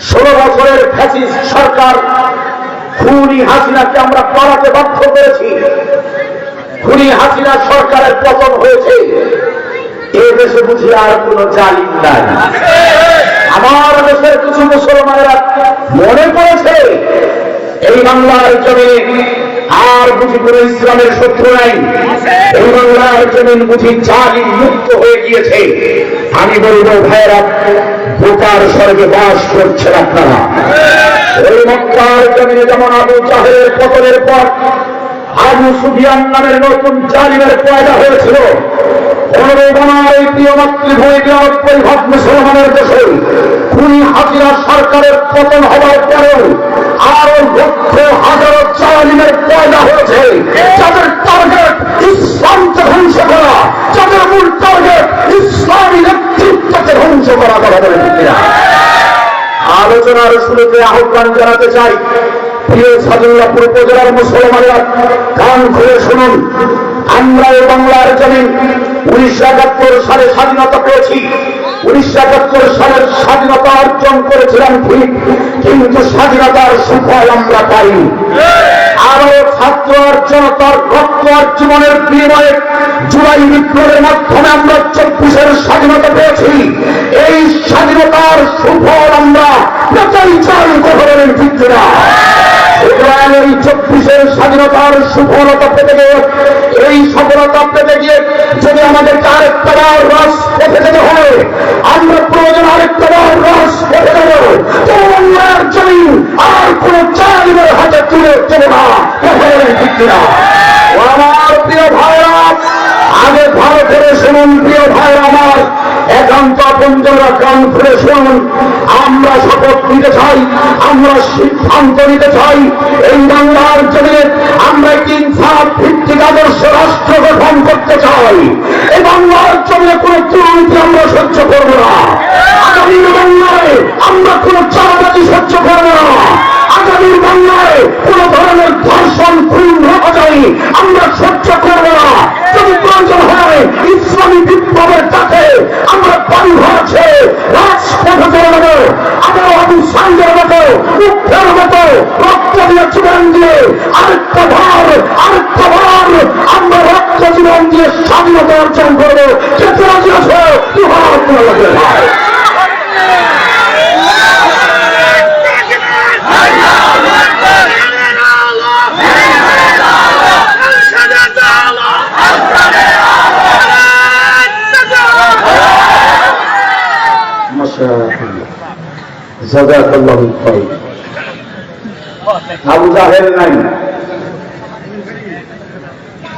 ষোলো বছরের ফ্যাসিস সরকার খুনি হাসিনাকে আমরা পালাতে বাধ্য করেছি। খুনি হাসিনা সরকারের পতন হয়েছে। এ দেশে বুঝি আর কোন জালিম নাই। আমার দেশের কিছু মুসলমানেরা মনে করেছে, এই বাংলার জমিন আর বুঝি কোন ইসলামের শত্রু নাই। এই বাংলার জমিন বুঝি জালিম মুক্ত হয়ে গিয়েছে। আমি বলব ভাইরা বোকার স্বর্গে বাস করছেন আপনারা। ওই মক্কার জমিনে যেমন আবু জাহের পতনের পর আবু সুফিয়ান নামের নতুন জালিমের পয়দা হয়েছিল এই মুসলমানের দেশে খুনি হাজিরা সরকারের পতন হওয়ার পরেও আরও লক্ষ হাজারো জালিমের পয়দা হয়েছে, যাদের টার্গেট ইসলামকে ধ্বংস করা কথা? আলোচনার শুরুতে আহ্বান জানাতে চাই উপজেলার মুসলমানেরা কান খুলে শুনুন। আমরা বাংলার জমিন উনিশশো একাত্তর সালে স্বাধীনতা পেয়েছি। উনিশশো একাত্তর সালের স্বাধীনতা অর্জন করেছিলাম ঠিক, কিন্তু স্বাধীনতার সুফল আমরা পাইনি। আরও ছাত্র আর জনতার রক্ত আর জীবনের বিনিময়ে জুলাই বিপ্লবের মাধ্যমে আমরা চব্বিশের স্বাধীনতা পেয়েছি। এই স্বাধীনতার সুফল আমরা পেতেই চাই গঠনের ভিত্তিরা সুতরাং এই চব্বিশের স্বাধীনতার সুফলতা পেতে গিয়ে, এই সফলতা পেতে গিয়ে যদি আমাদেরকে আরেকটা পেতে যেতে হয়, আমরা প্রয়োজন আরেকটা আগে ভালো করে শুনুন প্রিয় ভাই আমার, একান্ত আপনজনরা কান খুলে শুনুন। আমরা শপথ নিতে চাই, আমরা সিদ্ধান্ত নিতে চাই, এই বাংলার জমিনে আমরা একটি ইনসাফ ভিত্তিক আদর্শ রাষ্ট্র গঠন করতে চাই। এই বাংলার জমিনে কোন দুর্নীতি আমরা সহ্য করব না। আগামী আমরা কোন চালাবাজি ধর্ষণ খুন রাজাই আমরা সহ্য করব না। যদি প্রয়োজন হয়, ইসলামী বিপ্লবের কাছে আমরা পানি ভরছে রাজপথে চলে যাব। আমরা আবু সাইদের মতো মুখের মতো, রক্ত দিয়ে জীবন দিয়ে আরেকটা ভার আরেকটা ভার আমরা রক্ত জীবন দিয়ে স্বাধীনতা অর্জন করব। যেতে রাজি আছে? কোনো লাগে। জাজাকাল্লাহু খাইর। আবু জাহেল নাই।